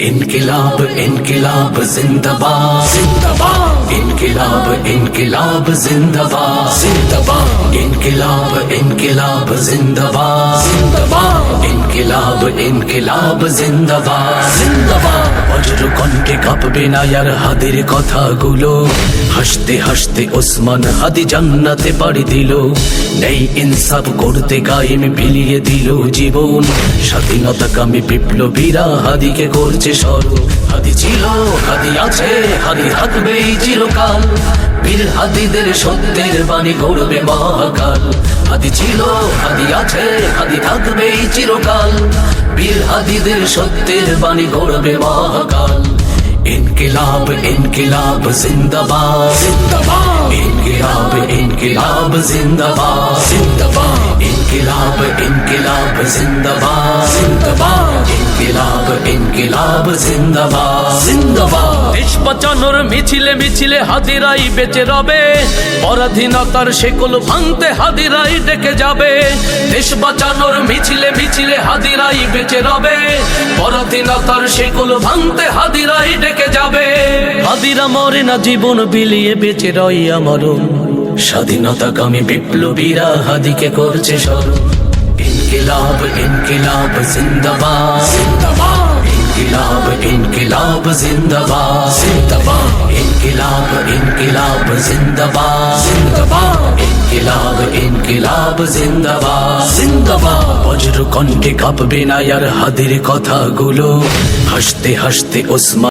इनकलाब इनकलाब जिंदाबाद। انقلاب انقلاب زندہ باد زندہ باد انقلاب انقلاب زندہ باد زندہ باد انقلاب انقلاب زندہ باد زندہ باد বজ্র কণ্ঠে কাঁপবে না আর হাদের কথাগুলো। হাসতে হাসতে ওসমান হাদি জান্নাতে পাড়ি দিল। নেই ইনসাফ করতে কায়েম বিলিয়ে দিল জীবন। স্বাধীনতা কামে বিপ্লবীরা হাদিকে করছে স্মরণ। হাদি ছিল, হাদি আছে হাদি থাকবেই চিরকাল। বীর হাদিদের সত্যের বাণী গড়বে মহাকাল। হাদি ছিল, হাদি আছে, হাদি থাকবে চিরকাল। বীর হাদিদের সত্যের বাণী গড়বে মহাকাল। ইনকিলাব ইনকিলাব, জিন্দাবাদ। জিন্দাবাদ ইনকিলাব ইনকিলাব, জিন্দাবাদ। জিন্দাবাদ ইনকিলাব ইনকিলাব জিন্দাবাদ জিন্দাবাদ। ইনকিলাব ইনকিলাব জিন্দাবাদ। জিন্দাবাদ। দেশ বাঁচানোর মিছিলে মিছিলে হাদিরাই বেঁচে রবে। পরাধীনতার শেকল ভাঙতে হাদিরাই ডেকে যাবে। দেশ বাঁচানোর মিছিলে মিছিলে বেঁচে রবে। পরাধীনতার শেকল ভাঙতে ডেকে যাবে। হাদিরা মরে না, জীবন বিলিয়ে বেঁচে রই আমারও। স্বাধীনতা কামী বিপ্লবীরা হাদিকে করছে স্মরণ। ইনকিলাব ইনকিলাব জিন্দাবাদ জিন্দাবাদ ইনকিলাব ইনকিলাব জিন্দাবাদ জিন্দাবাদ ইনকিলাব ইনকিলাব জিন্দাবাদ জিন্দাবাদ ইনকিলাব ইনকিলাব জিন্দাবাদ জিন্দাবাদ বজ্র কণ্ঠে কাঁপবে না আর হাদির কথাগুলো হাসতে হাসতে ওসমান